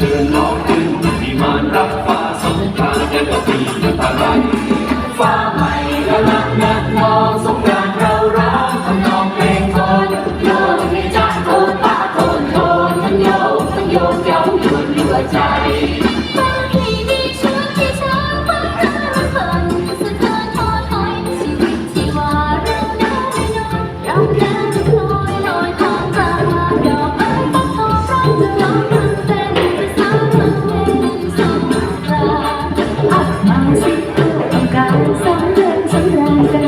เชิญน้องจึงมีมานรับฟ้าสงครามต์กักับปีอะไรฟ้าใหม่และนักนักมองสงครานต์เราร้องทำนองเพลงโคนโยนให้จ้าโทนาโทนโทนทั้โยทั้โยเย้าหยุดหัอใจ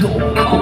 有